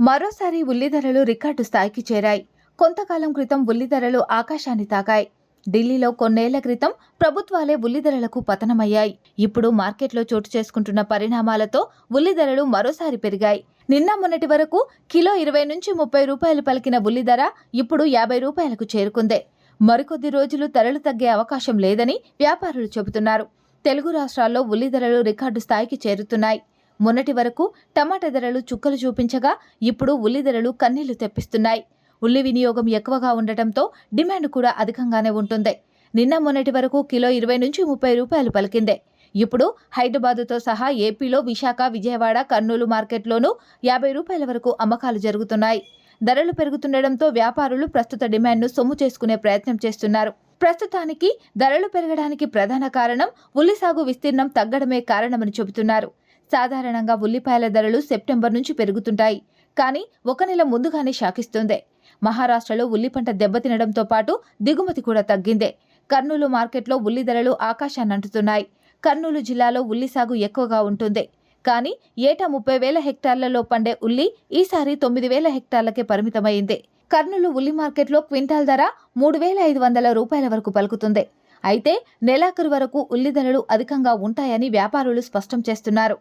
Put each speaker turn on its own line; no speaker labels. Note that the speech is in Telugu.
మరోసారి ఉల్లి ధరలు రికార్డు స్థాయికి చేరాయి. కొంతకాలం క్రితం ఉల్లి ధరలు ఆకాశాన్ని తాకాయి. ఢిల్లీలో కొన్నేళ్ళ క్రితం ప్రభుత్వాలే ఉల్లి ధరలకు పతనమయ్యాయి. ఇప్పుడు మార్కెట్లో చోటు చేసుకుంటున్న పరిణామాలతో ఉల్లి ధరలు మరోసారి పెరిగాయి. నిన్న మొన్నటి వరకు కిలో ఇరవై నుంచి ముప్పై రూపాయలు పలికిన ఉల్లి ధర ఇప్పుడు యాభై రూపాయలకు చేరుకుందే. మరికొద్ది రోజులు ధరలు తగ్గే అవకాశం లేదని వ్యాపారులు చెబుతున్నారు. తెలుగు రాష్ట్రాల్లో ఉల్లి ధరలు రికార్డు స్థాయికి చేరుతున్నాయి. మొన్నటి వరకు టమాటా ధరలు చుక్కలు చూపించగా ఇప్పుడు ఉల్లి ధరలు కన్నీళ్ళు తెప్పిస్తున్నాయి. ఉల్లి వినియోగం ఎక్కువగా ఉండటంతో డిమాండ్ కూడా అధికంగానే ఉంటుంది. నిన్న మొన్నటి వరకు కిలో ఇరవై నుంచి ముప్పై రూపాయలు పలికిందే. ఇప్పుడు హైదరాబాదుతో సహా ఏపీలో విశాఖ విజయవాడ కర్నూలు మార్కెట్లోనూ యాభై రూపాయల వరకు అమ్మకాలు జరుగుతున్నాయి. ధరలు పెరుగుతుండటంతో వ్యాపారులు ప్రస్తుత డిమాండ్ను సొమ్ము చేసుకునే ప్రయత్నం చేస్తున్నారు. ప్రస్తుతానికి ధరలు పెరగడానికి ప్రధాన కారణం ఉల్లి సాగు విస్తీర్ణం తగ్గడమే కారణమని చెబుతున్నారు. సాధారణంగా ఉల్లిపాయల ధరలు సెప్టెంబర్ నుంచి పెరుగుతుంటాయి. కానీ ఒక నెల ముందుగానే షాకిస్తుంది. మహారాష్ట్రలో ఉల్లి పంట దెబ్బతినడంతో పాటు దిగుమతి కూడా తగ్గిందే. కర్నూలు మార్కెట్లో ఉల్లి ధరలు ఆకాశాన్నంటుతున్నాయి కర్నూలు జిల్లాలో ఉల్లి సాగు ఎక్కువగా ఉంటుంది. కానీ ఏటా ముప్పై వేల హెక్టార్లలో పండే ఉల్లి ఈసారి తొమ్మిది వేల హెక్టార్లకే పరిమితమైంది. కర్నూలు ఉల్లి మార్కెట్లో క్వింటాల్ ధర మూడు వేల ఐదు వందల రూపాయల వరకు పలుకుతుంది. అయితే నెలాఖరు వరకు ఉల్లి ధరలు అధికంగా ఉంటాయని వ్యాపారులు స్పష్టం చేస్తున్నారు.